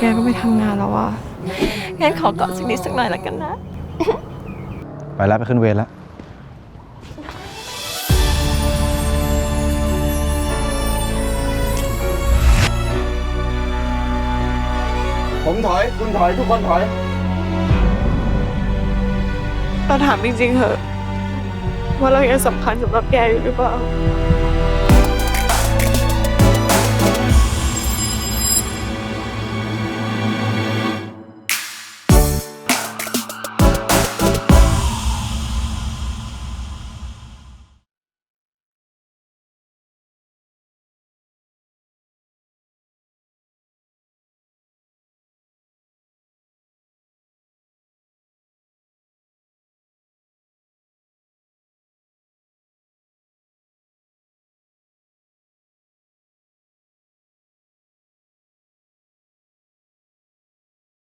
แกก็ไปทำงานแล้วอะงั้นขอกอดสักนิดสักหน่อยละกันนะ ไปแล้วไปขึ้นเวรแล้ว ผมถอย คุณถอย ทุกคนถอย เราถามจริงๆเหอะ ว่าเรายังสำคัญสำหรับแกอยู่หรือเปล่า